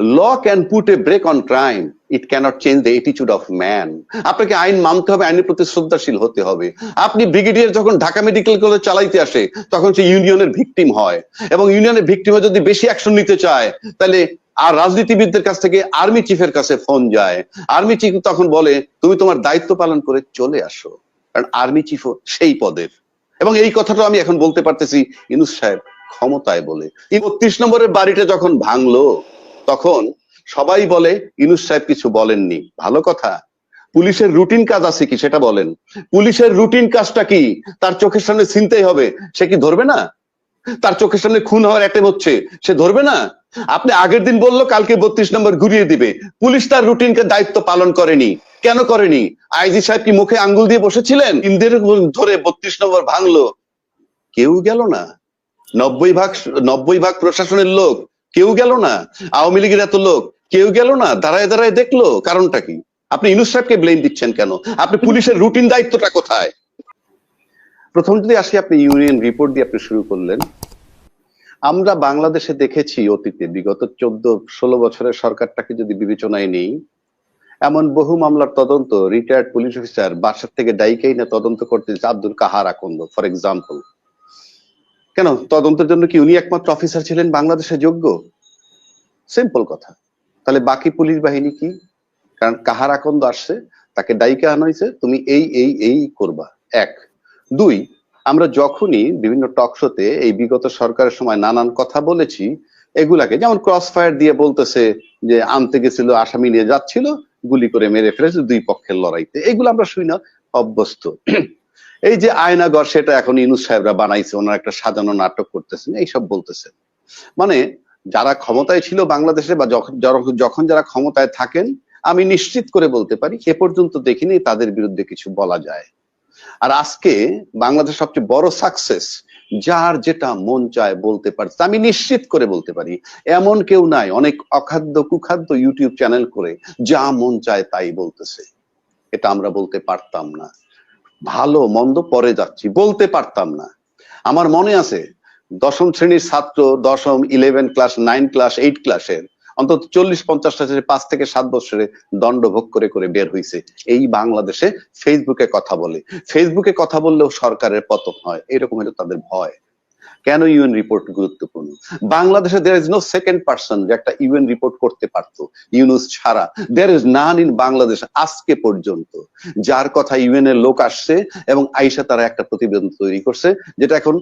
Law can put a brake on crime it can't change the এটিচিউড of man আপনাকে আইন মানতে হবে, আইনের প্রতি শ্রদ্ধাশীল হতে হবে। আপনি ব্রিগেডিয়ার যখন ঢাকা মেডিকেল কলেজ চালাইতে আসে, তখন সে ইউনিয়নের ভিকটিম হয়। এবং ইউনিয়নের ভিকটিমে যদি বেশি অ্যাকশন নিতে চায়, তাহলে আর রাজনীতিবিদদের কাছ থেকে আর্মি চিফের কাছে ফোন যায়। আর্মি চিফ তখন বলে, তুমি তোমার দায়িত্ব পালন করে চলে আসো। কারণ আর্মি চিফও সেই পদের। এবং এই কথাটা আমি এখন বলতে পারতেছি ইনুস সাহেব ক্ষমতায় বলে। এই বত্রিশ নম্বরের বাড়িটা যখন ভাঙলো তখন সবাই বলে, ইনুস সাহেব কিছু বলেননি। ভালো কথা। পুলিশের রুটিন কাজ আছে কি সেটা বলেন। পুলিশের রুটিন কাজটা কি? তার চোখের সামনে চিনতেই হবে, সে কি ধরবে না? তার চোখের সামনে খুন হওয়ার অ্যাটেম হচ্ছে, সে ধরবে না? আপনি আগের দিন বলল, কালকে বত্রিশ নম্বর ঘুরিয়ে দিবে। পুলিশ তার রুটিনকে দায়িত্ব পালন করেনি। কেন করেনি? আইজি সাহেব কি মুখে আঙ্গুল দিয়ে বসেছিলেন? ইন্দের ধরে বত্রিশ নম্বর ভাঙলো। কেউ গেল না। নব্বই ভাগ নব্বই ভাগ প্রশাসনের লোক কেউ গেল না। আওয়ামী লীগের এত লোক, কেউ গেল না। দাঁড়ায় দাঁড়ায় দেখল, কারণটা কি? আপনি ইনুস সাহেবকে ব্লেম দিচ্ছেন কেন? আপনি পুলিশের রুটিন দায়িত্বটা কোথায়? প্রথম যদি আসি, আপনি ইউনিয়ন রিপোর্ট দিয়ে আপনি শুরু করলেন। আমরা বাংলাদেশে দেখেছি অতীতে, বিগত চোদ্দ, ষোলো বছরের সরকারটাকে যদি বিবেচনায় নেই, এমন বহু মামলার তদন্ত রিটায়ার্ড পুলিশ অফিসার বাসার থেকে ডাইকেই না তদন্ত করতে, আব্দুল কাহার আকন্দ ফর এক্সাম্পল কেন? তদন্তের জন্য কি উনি একমাত্র অফিসার ছিলেন বাংলাদেশে যোগ্য? সিম্পল কথা। তাহলে বাকি পুলিশ বাহিনী কি? কারণ কাহার আকন্দ আসছে, তাকে ডাইকে আনা হয়েছে তুমি এই এই এই করবা। এক। দুই, আমরা যখনই বিভিন্ন টক শোতে এই বিগত সরকারের সময় নানান কথা বলেছি, এগুলাকে যেমন ক্রস ফায়ার দিয়ে বলতেছে যে আনতে গেছিল, আসামি নিয়ে যাচ্ছিল, গুলি করে মেরে ফেলেছে দুই পক্ষের লড়াইতে। এগুলো আমরা শুই না, অভ্যস্ত। এই যে আয়নাগর, সেটা এখন ইনুস সাহেবরা বানাইছে, ওনারা একটা সাজানো নাটক করতেছেন, এইসব বলতেছেন। মানে যারা ক্ষমতায় ছিল বাংলাদেশে বা যখন যারা ক্ষমতায় থাকেন, আমি নিশ্চিত করে বলতে পারি, এ পর্যন্ত দেখিনি তাদের বিরুদ্ধে কিছু বলা যায়। আর আজকে বাংলাদেশ সবচেয়ে বড় সাকসেস যার যেটা মন চায় বলতে পারছে, আমি নিশ্চিত করে বলতে পারি, এমন কেউ নাই, অনেক অখাদ্য কুখাদ্য ইউটিউব চ্যানেল করে যা মন চায় তাই বলতেছে। এটা আমরা বলতে পারতাম না। ভালো, মন্দ পরে যাচ্ছি। বলতে পারতাম না। আমার মনে আছে, দশম শ্রেণির ছাত্র, দশম eleven class nine class eight ক্লাসের অন্তত চল্লিশ পঞ্চাশটা ছেলে পাঁচ থেকে সাত বছরে দণ্ড ভোগ করে করে বের হয়েছে এই বাংলাদেশে ফেসবুকে কথা বলে। ফেসবুকে কথা বললেও সরকারের পতন হয়, এরকম হলো তাদের ভয়। কেন ইউএন রিপোর্ট গুরুত্বপূর্ণ? বাংলাদেশে there is no second person যে একটা ইউএন রিপোর্ট করতে পারতো, ইউনুস ছাড়া। There is none in Bangladesh আজকে পর্যন্ত। যার কথা ইউএন এর লোক আসছে এবং আইসা তারা একটা প্রতিবেদন তৈরি করছে, যেটা এখন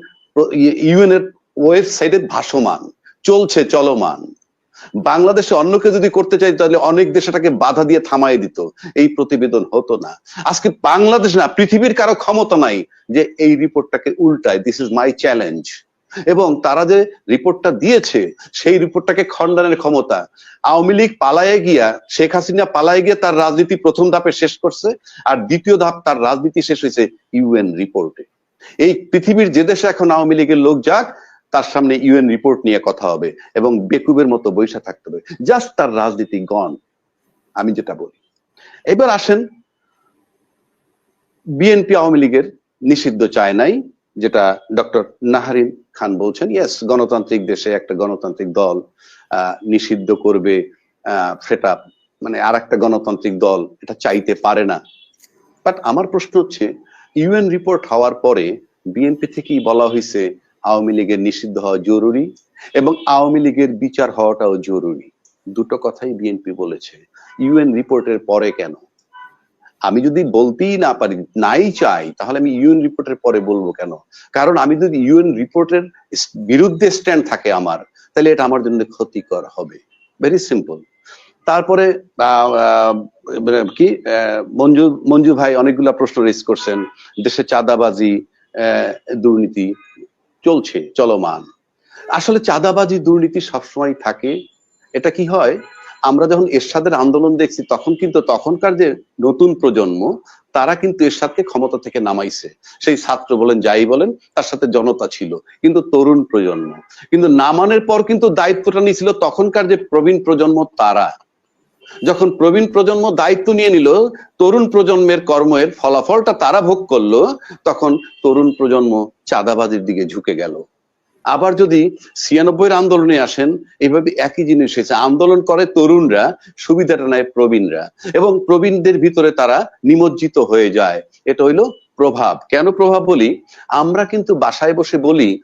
ইউএন এর ওয়েবসাইটে ভাসমান। চলছে চলমান। বাংলাদেশে অন্য কেউ যদি করতে চাই, তাহলে অনেক দেশ এটাকে বাধা দিয়ে থামাই দিত। এই প্রতিবেদন হতো না। আজকে বাংলাদেশ না, পৃথিবীর কারও ক্ষমতা নাই যে এই রিপোর্টটাকে উল্টায় দিস ইজ মাই চ্যালেঞ্জ এবং তারা যে রিপোর্টটা দিয়েছে, সেই রিপোর্টটাকে খণ্ডনের ক্ষমতা। আওয়ামী লীগ পালায়ে গিয়া, শেখ হাসিনা পালায়ে গিয়ে তার রাজনীতি প্রথম ধাপে শেষ করছে, আর দ্বিতীয় ধাপ তার রাজনীতি শেষ হয়েছে ইউএন রিপোর্টে। এই পৃথিবীর যে দেশে এখন আওয়ামী লীগের লোক যাক তার সামনে ইউএন রিপোর্ট নিয়ে কথা হবে এবং বেকুবের মতো বৈশা থাকতে হবে। জাস্ট তার রাজনীতি গণ আমি যেটা বলি। এবার আসেন, বিএনপি আওয়ামী লীগের নিষিদ্ধ চায় নাই, যেটা ডক্টর নাহারিন খান বলছেন ইয়েস গণতান্ত্রিক দেশে একটা গণতান্ত্রিক দল নিষিদ্ধ করবে সেটা মানে আর একটা গণতান্ত্রিক দল, এটা চাইতে পারে না। বাট আমার প্রশ্ন হচ্ছে, ইউএন রিপোর্ট হওয়ার পরে বিএনপি থেকেই বলা হয়েছে আওয়ামী লীগের নিষিদ্ধ হওয়া জরুরি এবং আওয়ামী লীগের বিচার হওয়াটাও জরুরি। দুটো কথাই বিএনপি বলেছে। ইউএন রিপোর্টের পরে কেন? আমি যদি বলতেই না পারি, নাই চাই, তাহলে আমি ইউএন রিপোর্টের পরে বলব কেন? কারণ আমি যদি ইউএন রিপোর্টের বিরুদ্ধে স্ট্যান্ড থাকে আমার, তাহলে এটা আমার জন্য ক্ষতিকর হবে। ভেরি সিম্পল তারপরে কি মঞ্জু মঞ্জু ভাই অনেকগুলা প্রশ্ন রেজ করছেন। দেশে চাঁদাবাজি দুর্নীতি চলছে, চলমান। আসলে চাঁদাবাজি দুর্নীতি সবসময় থাকে। এটা কি হয়? আমরা যখন এরশাদের আন্দোলন দেখছি, তখন কিন্তু তখনকার যে নতুন প্রজন্ম, তারা কিন্তু এরশাদকে ক্ষমতা থেকে নামাইছে। সেই ছাত্র বলেন, যাই বলেন, তার সাথে জনতা ছিল, কিন্তু তরুণ প্রজন্ম। কিন্তু নামানোর পর কিন্তু দায়িত্বটা নিয়েছিল তখনকার যে প্রবীণ প্রজন্ম, তারা। যখন প্রবীণ প্রজন্ম দায়িত্ব নিয়ে নিল, তরুণ প্রজন্মের কর্মের ফলাফলটা তারা ভোগ করল, তখন তরুণ প্রজন্ম চাঁদাবাজির দিকে ঝুঁকে গেল। আবার যদি ছিয়ানব্বই আন্দোলনে আসেন এইভাবে একই জিনিস হয়েছে। আন্দোলন করে তরুণরা, সুবিধাটা নেয় প্রবীণরা। এবং প্রবীণদের ভিতরে তারা নিমজ্জিত হয়ে যায়। এটা হইল প্রভাব। কেন প্রভাব বলি? আমরা কিন্তু বাসায় বসে বলি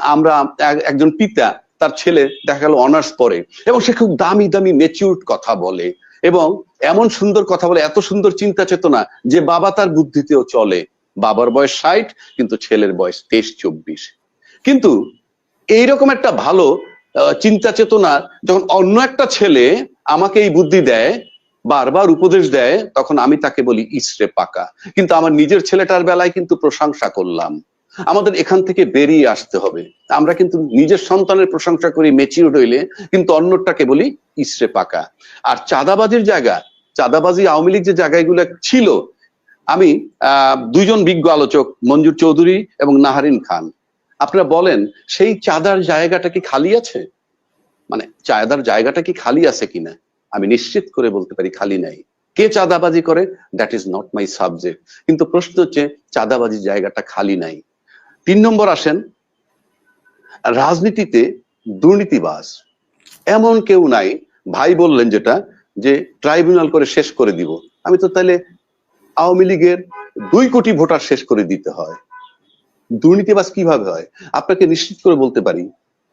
আমরা একজন পিতা তার ছেলে দেখা গেল অনার্স পড়ে এবং সে খুব দামি দামি মেচিউরড কথা বলে এবং এমন সুন্দর কথা বলে, এত সুন্দর চিন্তা চেতনা যে বাবা তার বুদ্ধিতেও চলে। বাবার বয়স ষাট, কিন্তু ছেলের বয়স তেইশ, চব্বিশ। কিন্তু এইরকম একটা ভালো চিন্তা চেতনা যখন অন্য একটা ছেলে আমাকে এই বুদ্ধি দেয়, বারবার উপদেশ দেয়, তখন আমি তাকে বলি, ইসরে পাকা। কিন্তু আমার নিজের ছেলেটার বেলায় কিন্তু প্রশংসা করলাম। আমাদের এখান থেকে বেরিয়ে আসতে হবে। আমরা কিন্তু নিজের সন্তানের প্রশংসা করি মেচিউর হইলে, কিন্তু অন্যটাকে বলি ইসরে পাকা। আর চাঁদাবাজির জায়গা, চাঁদাবাজি আওয়ামী লীগ যে জায়গাগুলো ছিল, আমি দুইজন বিজ্ঞ আলোচক, মঞ্জুর চৌধুরী এবং নাহারিন খান। আপনারা বলেন, সেই চাঁদার জায়গাটা কি খালি আছে? মানে চাঁদার জায়গাটা কি খালি আছে কিনা? আমি নিশ্চিত করে বলতে পারি খালি নাই। কে চাঁদাবাজি করে? That is not my subject কিন্তু প্রশ্ন হচ্ছে, চাঁদাবাজির জায়গাটা খালি নাই। তিন নম্বর আসেন, রাজনীতিতে দুর্নীতিবাজ। এমন কেউ নাই, ভাই বললেন যেটা, যে ট্রাইব্যুনাল করে শেষ করে দিব। আমি তো তাহলে আওয়ামী লীগের দুই কোটি ভোটার শেষ করে দিতে হয়। দুর্নীতিবাজ কীভাবে হয়? আপনাকে নিশ্চিত করে বলতে পারি,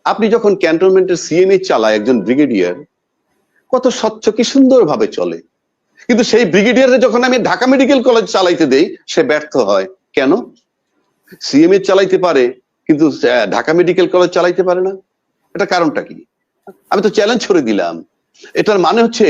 আপনি যখন ক্যান্টনমেন্টের সিএমএ চালায় একজন ব্রিগেডিয়ার, কত স্বচ্ছ, কি সুন্দর ভাবে চলে। কিন্তু সেই ব্রিগেডিয়ারে যখন আমি ঢাকা মেডিকেল কলেজ চালাইতে দেই, সে ব্যর্থ হয়। কেন? সিএমএ চালাইতে পারে, কিন্তু ঢাকা মেডিকেল কলেজ চালাইতে পারে না। এটা কারণটা কি? আমি তো চ্যালেঞ্জ করে দিলাম। এটার মানে হচ্ছে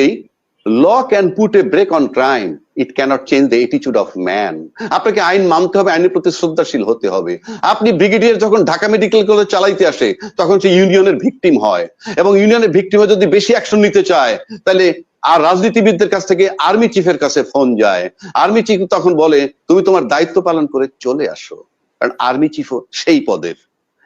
law can put a break on crime it cannot change the এটিচিউড of man আপনাকে আইন মানতে হবে, আইনের প্রতি শ্রদ্ধাশীল হতে হবে। আপনি ব্রিগেডিয়ার যখন ঢাকা মেডিকেল কলেজ চালাইতে আসে, তখন সে ইউনিয়নের ভিকটিম হয়। এবং ইউনিয়নের ভিকটিমে যদি বেশি অ্যাকশন নিতে চায়, তাহলে আর রাজনীতিবিদদের কাছ থেকে আর্মি চিফের কাছে ফোন যায়। আর্মি চিফ তখন বলে, তুমি তোমার দায়িত্ব পালন করে চলে আসো। কারণ আর্মি চিফও সেই পদের।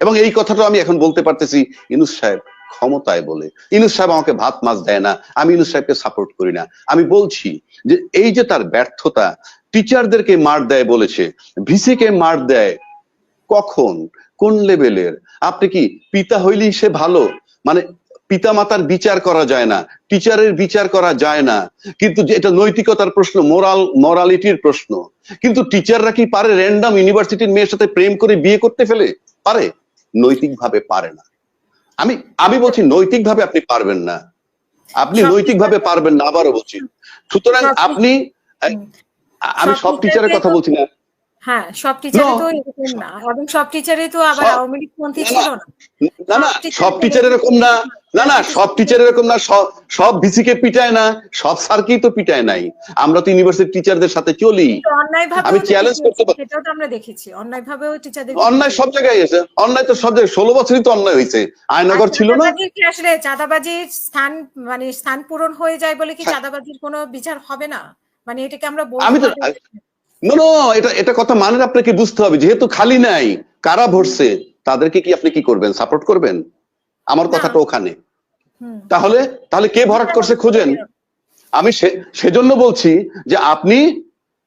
এবং এই কথাটা আমি এখন বলতে পারতেছি ইনুস সাহেব ক্ষমতায় বলে। ইনুস সাহেব আমাকে ভাত মাছ দেয় না, আমি ইনুস সাহেবকে সাপোর্ট করি না। আমি বলছি যে এই যে তার ব্যর্থতা টিচারদেরকে মার দেয় বলেছে ভিসি কে মার দেয়, কখন? কোন লেভেলের আপনি কি পিতা হইলেই সে ভালো? মানে পিতা মাতার বিচার করা যায় না টিচারের বিচার করা যায় না। কিন্তু এটা নৈতিকতার প্রশ্ন মোরাল মরালিটির প্রশ্ন। কিন্তু টিচাররা কি পারে র্যান্ডম ইউনিভার্সিটির মেয়ের সাথে প্রেম করে বিয়ে করতে ফেলে? পারে। নৈতিকভাবে পারে না। আমি আমি বলছি নৈতিকভাবে আপনি পারবেন না। আপনি নৈতিকভাবে পারবেন না আবারও বলছি। সুতরাং আপনি আমি সব টিচারের কথা বলছি না। হ্যাঁ সব টিচারে তো এরকম না। এবং সব টিচারে তো আবার আওয়ামী লীগ পন্থী না, ছিল না। না না সব টিচার এরকম না। না না সব টিচার এরকম না। সব পিটায় না। সব স্যারকেই তো পিটায় নাই। আমরা তো ইউনিভার্সিটি টিচারদের সাথে চলি। অন্যায় আমি challenge করতে পারি। সেটাও তো আমরা দেখেছি। অন্যায় ভাবেও টিচারদের অন্যায় সব জায়গায় অন্যায় তো সব জায়গায় ষোলো বছরই তো অন্যায় হয়েছে। আয়নগর ছিল না। আসলে চাঁদাবাজির স্থান মানে স্থান পূরণ হয়ে যায় বলে কি হ্যাঁ। চাঁদাবাজির কোনো বিচার হবে না? মানে এটাকে আমরা আমি তো? নো নো এটা এটা কথা আপনাকে বুঝতে হবে। যেহেতু খালি নাই কারা ভরছে? তাদেরকে কি আপনি কি করবেন? সাপোর্ট করবেন? আমার কথাটা ওখানে। তাহলে তাহলে কে ভরাট করছে খুঁজেন। আমি সেজন্য বলছি যে আপনি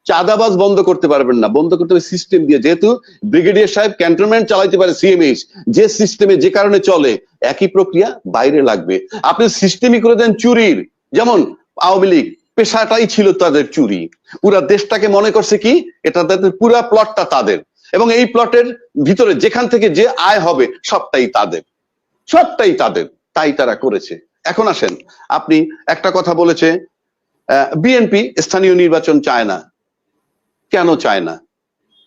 চাঁদাবাজ বন্ধ করতে পারবেন না। বন্ধ করতে হবে সিস্টেম দিয়ে। যেহেতু ব্রিগেডিয়ার সাহেব ক্যান্টনমেন্ট চালাইতে পারে সিএমএইচ যে সিস্টেমে যে কারণে চলে একই প্রক্রিয়া বাইরে লাগবে। আপনি সিস্টেমই করে দেন চুরির। যেমন আওয়ামী লীগ পেশাটাই ছিল তাদের চুরি। পুরা দেশটাকে মনে করছে কি? এটা তাদের পুরা প্লটটা তাদের। এবং এই প্লটের ভিতরে যেখান থেকে যে আয় হবে সবটাই তাদের। সবটাই তাদের। তাই তারা করেছে। এখন আসেন আপনি একটা কথা বলেছে বিএনপি স্থানীয় নির্বাচন চায় না। কেন চায় না?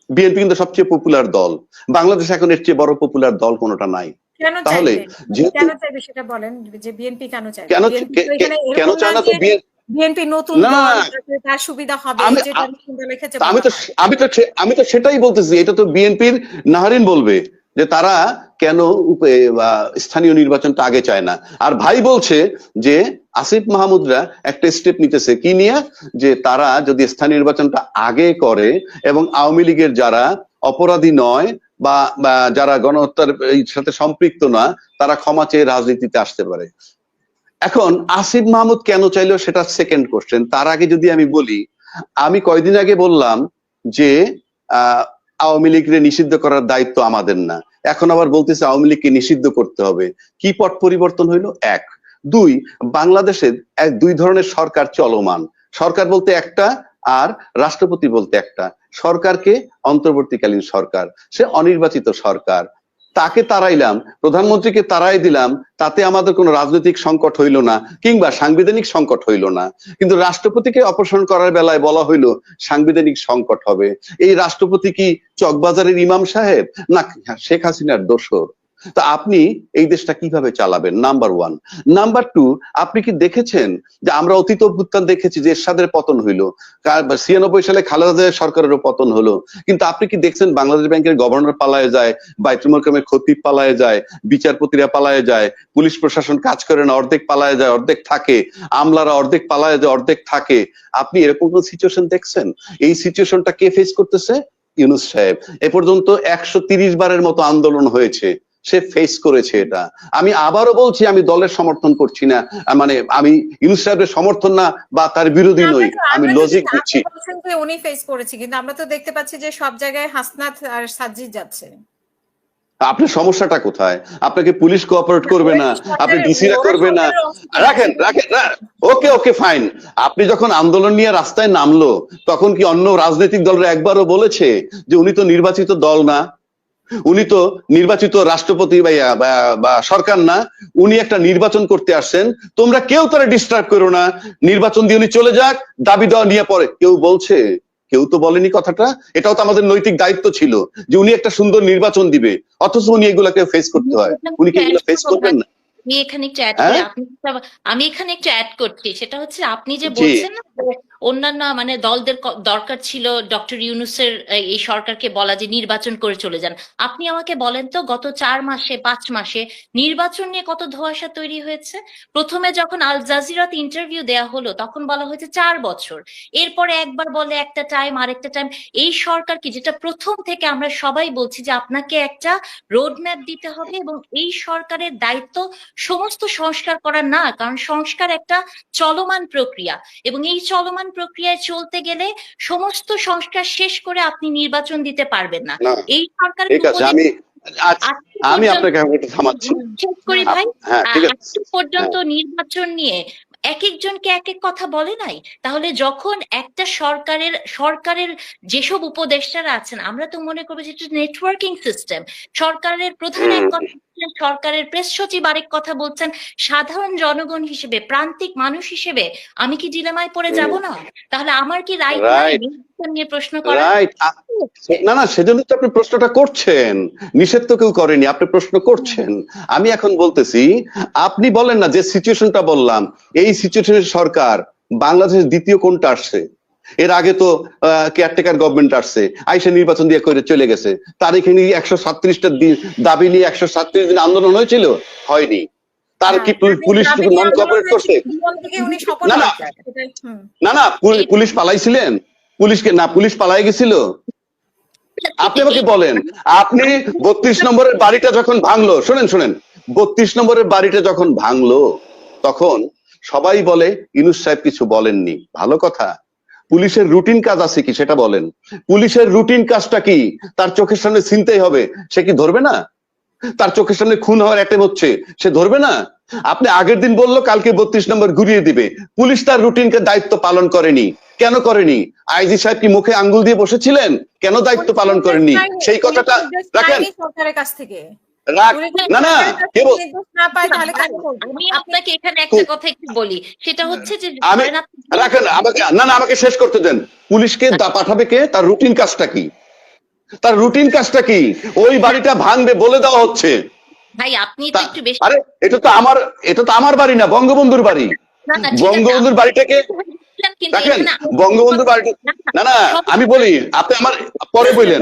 বিএনপি কিন্তু সবচেয়ে পপুলার দল। বাংলাদেশ এখন এর চেয়ে বড় পপুলার দল কোনোটা নাই। তাহলে কেন চাইবে সেটা বলেন যে বিএনপি কেন চায় না তো বিএনপি বিএনপি নতুন তার সুবিধা হবে আমি- তা আমি তো আমি তো সেটাই বলতেছি এটা তো বিএনপির নাহারিন বলবে যে তারা কেন স্থানীয় নির্বাচনটা আগে চায় না। আর ভাই বলছে যে আসিফ মাহমুদরা একটা স্টেপ নিতেছে কি নিয়ে? যে তারা যদি স্থানীয় নির্বাচনটা আগে করে এবং আওয়ামী লীগের যারা অপরাধী নয় বা বা যারা গণহত্যার সাথে সম্পৃক্ত না তারা ক্ষমা চেয়ে রাজনীতিতে আসতে পারে। এখন আসিফ মাহমুদ কেন চাইলো সেটা সেকেন্ড কোশ্চেন তার আগে যদি আমি বলি, আমি কয়দিন আগে বললাম যে আওয়ামী লীগকে নিষিদ্ধ করার দায়িত্ব আমাদের না। এখন আবার বলতেছে আওয়ামী লীগকে নিষিদ্ধ করতে হবে। কি পট পরিবর্তন হইল? এক। দুই, বাংলাদেশে এক, দুই ধরনের সরকার চলমান। সরকার বলতে একটা আর রাষ্ট্রপতি বলতে একটা। সরকারকে অন্তর্বর্তীকালীন সরকার। সে অনির্বাচিত সরকার। তাকে তারাইলাম, প্রধানমন্ত্রীকে তারাই দিলাম, তাতে আমাদের কোনো রাজনৈতিক সংকট হইল না, কিংবা সাংবিধানিক সংকট হইল না। কিন্তু রাষ্ট্রপতিকে অপসারণ করার বেলায় বলা হইল, সাংবিধানিক সংকট হবে। এই রাষ্ট্রপতি কি চকবাজারের ইমাম সাহেব? না, শেখ হাসিনার দোসর তা আপনি এই দেশটা কীভাবে চালাবেন? নাম্বার ওয়ান নাম্বার টু আপনি কি দেখেছেন যে আমরা অতীত অভ্যুত্থান দেখেছি যে এরশাদের পতন হইল? ছিয়ানব্বই সালে খালেদা সরকারেরও পতন হলো। কিন্তু আপনি কি দেখছেন বাংলাদেশ ব্যাংকের গভর্নর পালায়ে যায়, বাইতুল মোকামের খতিব পালায়ে যায়, বিচারপতিরা পালায়ে যায়, পুলিশ প্রশাসন কাজ করে না, অর্ধেক পালায়ে যায়, অর্ধেক থাকে, আমলারা অর্ধেক পালায়ে যায়, অর্ধেক থাকে। আপনি এরকম কোন সিচুয়েশন দেখছেন? এই সিচুয়েশনটা কে ফেস করতেছে? ইউনুস সাহেব। এ পর্যন্ত একশো বারের মতো আন্দোলন হয়েছে। সে ফেস করেছে এটা। আমি আবারও বলছি আমি দলের সমর্থন করছি না। মানে আমি ইউনুস সাহেবের সমর্থন না বা তার বিরোধী নই। আমি লজিক দিচ্ছি। উনি ফেস করেছে কিন্তু আমরা তো দেখতে পাচ্ছি যে সব জায়গায় হাসনাত আর সাজিদ যাচ্ছে। আপনার সমস্যাটা কোথায়? আপনাকে পুলিশ কোঅপারেট করবে না? আপনি ডিসিরা করবে না রাখেন রাখেন ওকে ওকে ফাইন আপনি যখন আন্দোলন নিয়ে রাস্তায় নামলো তখন কি অন্য রাজনৈতিক দলরা একবারও বলেছে যে উনি তো নির্বাচিত দল না? উনি তো নির্বাচিত রাষ্ট্রপতি বা সরকার না উনি একটা নির্বাচন করতে আসছেন। তোমরা কেউ তারা ডিস্টার্ব করো না। নির্বাচন দিয়ে উনি চলে যাক দাবি দেওয়া নিয়ে পরে। কেউ বলছে কেউ তো বলেনি কথাটা। এটাও তো আমাদের নৈতিক দায়িত্ব ছিল যে উনি একটা সুন্দর নির্বাচন দিবে। অথচ উনি এগুলাকে ফেস করতে হয়। উনি কি এগুলো ফেস করবেন না? আমি এখানে একটু অ্যাড? করি আপনি আমি এখানে একটু অ্যাড করছি সেটা হচ্ছে আপনি যে বলছেন না অন্যান্য মানে দলদের দরকার ছিল ডক্টর ইউনুসের এই- সরকারকে বলা যে নির্বাচন করে চলে যান। আপনি আমাকে বলেন তো গত চার মাসে পাঁচ মাসে নির্বাচন নিয়ে কত ধোঁয়াশা তৈরি হয়েছে? প্রথমে যখন আল জাজিরাতে ইন্টারভিউ দেয়া হলো তখন বলা হয়েছে চার বছর। এরপরে একবার বলে একটা টাইম আরেকটা টাইম এই সরকার কি যেটা প্রথম থেকে আমরা সবাই বলছি যে আপনাকে একটা রোড ম্যাপ দিতে হবে এবং এই সরকারের দায়িত্ব সমস্ত সংস্কার করা না কারণ সংস্কার একটা চলমান প্রক্রিয়া। এবং এই চলমান প্রক্রিয়ায় চলতে গেলে সমস্ত সংস্কার শেষ করে আপনি নির্বাচন দিতে পারবেন না। এই সরকারের আমি আমি পর্যন্ত- আপনাকে একটু থামাচ্ছি। শেষ করি ভাই। হ্যাঁ পর্যন্ত নির্বাচন নিয়ে এক একজনকে এক এক কথা বলে নাই? তাহলে যখন একটা সরকারের সরকারের যেসব উপদেষ্টারা আছেন আমরা তো মনে করব যে নেটওয়ার্কিং সিস্টেম সরকারের প্রধান এক কথা সরকারের প্রেস সচিব আরেক কথা বলছেন সাধারণ জনগণ হিসেবে প্রান্তিক মানুষ হিসেবে আমি কি ডিলেমায় পড়ে যাব না? তাহলে আমার কি রাইট নিয়ে প্রশ্ন করা না না সেজন্য তো আপনি প্রশ্নটা করছেন। নিষেধ তো কেউ করেনি আপনি প্রশ্ন করছেন। আমি এখন বলতেছি আপনি বলেন না যে সিচুয়েশনটা বললাম এই সিচুয়েশনের সরকার বাংলাদেশের দ্বিতীয় কোনটা আসছে? এর আগে তো কেয়ারটেকার গভর্নমেন্ট আসছে আইসে নির্বাচন দিয়ে করে চলে গেছে। তার এখানে একশো সাতত্রিশটা দিন দাবি নিয়ে একশো সাতত্রিশ দিন আন্দোলন হয়েছিল? হয়নি। তার কি পুলিশ নন কোঅপারেট করছে? না, না। না না পুলিশ পালাইছিলেন? পুলিশকে না পুলিশ পালাই গেছিল? আপনি আমাকে বলেন আপনি বত্রিশ নম্বরের বাড়িটা যখন ভাঙলো শোনেন শোনেন বত্রিশ নম্বরের বাড়িটা যখন ভাঙলো তখন সবাই বলে ইনুস সাহেব কিছু বলেননি। ভালো কথা। পুলিশের রুটিন কাজ আছে কি সেটা বলেন। পুলিশের রুটিন কাজটা কি? তার চোখের সামনে চিনতেই হবে সে কি ধরবে না? তার চোখের সামনে খুন হওয়ার অ্যাটেম্প হচ্ছে সে ধরবে না? আপনি আগের দিন বলল কালকে বত্রিশ নম্বর ঘুরিয়ে দিবে। পুলিশ তার রুটিনকে দায়িত্ব পালন করেনি। কেন করেনি? আইজি সাহেব কি মুখে আঙ্গুল দিয়ে বসেছিলেন? কেন দায়িত্ব পালন করেননি? সেই কথাটা রাখেন। সরকারের কাছ থেকে। না না সরকারের কাছ কে থেকে বল- নির্দেশ না পায় তাহলে কাকে বলব? আমি আপনাকে এখানে একটা কথা একটু বলি। সেটা হচ্ছে যে আমি- রাখেন আমাকে না না আমাকে শেষ করতে দেন। পুলিশকে পাঠাবে কে? তার রুটিন কাজটা কি? তার রুটিন কাজটা কি? ওই বাড়িটা ভাঙবে বলে দেওয়া হচ্ছে। ভাই আপনি তো একটু বেশি আরে এটা তো আমার এটা তো আমার বাড়ি না বঙ্গবন্ধুর বাড়ি। বঙ্গবন্ধুর বাড়িটাকে দেখেন এখানে- বঙ্গবন্ধুর না না আমি বলি আপনি আমার পরে বললেন।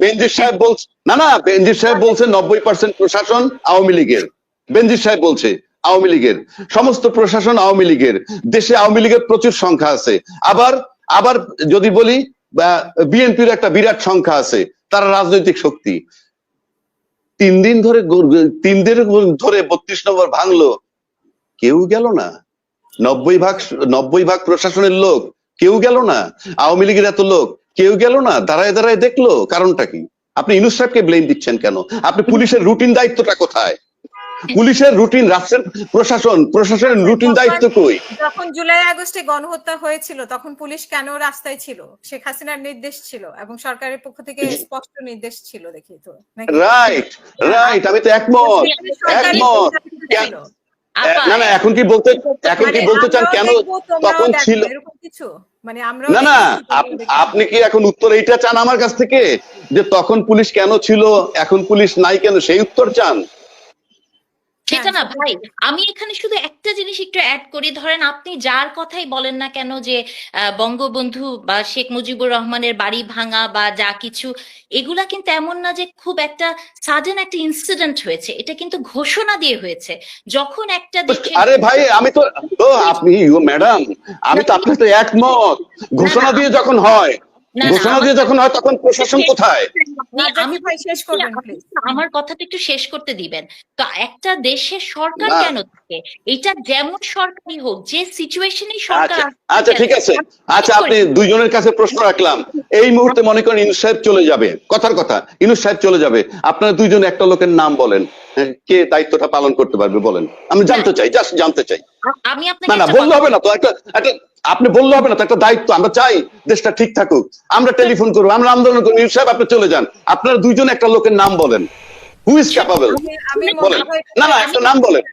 বেনজির সাহেব বলছে না না বেনজির সাহেব বলছে নব্বই পার্সেন্ট প্রশাসন আওয়ামী লীগের। বেনজির সাহেব বলছে আওয়ামী লীগের। সমস্ত প্রশাসন আওয়ামী লীগের। দেশে আওয়ামী লীগের প্রচুর সংখ্যা আছে। আবার আবার যদি বলি বিএনপির একটা বিরাট সংখ্যা আছে তারা রাজনৈতিক শক্তি। তিন দিন ধরে তিন দিন ধরে বত্রিশ নম্বর ভাঙলো। কেউ গেল না। নব্বই ভাগ নব্বই ভাগ প্রশাসনের লোক কেউ গেল না আওয়ামী লীগের এত লোক কেউ গেল না দাঁড়ায় দাঁড়ায় দেখল কারণটা কি? আপনি ইউনুস সাহেবকে ব্লেম দিচ্ছেন কেন? আপনি পুলিশের রুটিন দায়িত্বটা কোথায়? পুলিশের রুটিন রাষ্ট্রের প্রশাসন প্রশাসনের রুটিন দায়িত্ব কই? যখন জুলাই আগস্টে গণহত্যা হয়েছিল তখন পুলিশ কেন রাস্তায় ছিল? শেখ হাসিনার নির্দেশ ছিল এবং সরকারের পক্ষ থেকে স্পষ্ট নির্দেশ ছিল দেখি তো রাইট রাইট আমি তো একমত একমত। না না এখন কি বলতে এখন কি মানে বলতে চান কেন তখন ছিল কিছু। মানে আমরা না না আপনি কি এখন উত্তর এইটা চান আমার কাছ থেকে? যে তখন পুলিশ কেন ছিল এখন পুলিশ নাই কেন? সেই উত্তর চান। সেটা না হ্যাঁ, ভাই আমি এখানে শুধু একটা জিনিস একটু অ্যাড করি। ধরেন আপনি যার কথাই বলেন না কেন যে আহ, বঙ্গবন্ধু বা শেখ মুজিবুর রহমানের বাড়ি ভাঙা বা যা কিছু এগুলা কিন্তু এমন না যে খুব একটা সাডেন একটা ইনসিডেন্ট হয়েছে। এটা কিন্তু ঘোষণা দিয়ে হয়েছে। যখন একটা দেশে আরে ভাই আমি তো আপনি ম্যাডাম আমি তো আপনার তো একমত। ঘোষণা দিয়ে যখন হয় না, না, ঘোষণা আমার- দিয়ে যখন হয় তখন প্রশাসন কোথায়? না, আমি আমি ভাই শেষ করবেন আমার কথাটা একটু শেষ করতে দিবেন। তো একটা দেশের সরকার কেন থাকে? এটা যেমন সরকারই হোক যে সিচুয়েশনেই সরকার আচ্ছা আচ্ছা? ঠিক আছে। আচ্ছা আপনি। দুইজনের কাছে প্রশ্ন রাখলাম। এই মুহূর্তে মনে করেন ইনুস সাহেব চলে যাবে। কথার কথা ইনুস সাহেব চলে যাবে। আপনারা দুইজন একটা লোকের নাম বলেন। হ্যাঁ, কে দায়িত্বটা পালন করতে পারবে বলেন। আমি জানতে চাই জাস্ট জানতে চাই। আমি না না বললে হবে না তো একটা একটা আপনি বললে হবে না তো একটা দায়িত্ব। আমরা চাই দেশটা ঠিক থাকুক। আমরা টেলিফোন করব আমরা আন্দোলন করব। ইউনুস সাহেব আপনি চলে যান। আপনারা দুইজন একটা লোকের নাম বলেন। হু ইজ ক্যাপাবল বলেন। না না একটা নাম বলেন।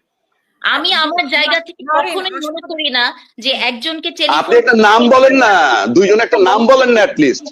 আমি আমার জায়গা থেকে কখনোই মনে করি না যে একজনকে আপনি একটা নাম বলেন না দুইজন একটা নাম বলেন না লিস্ট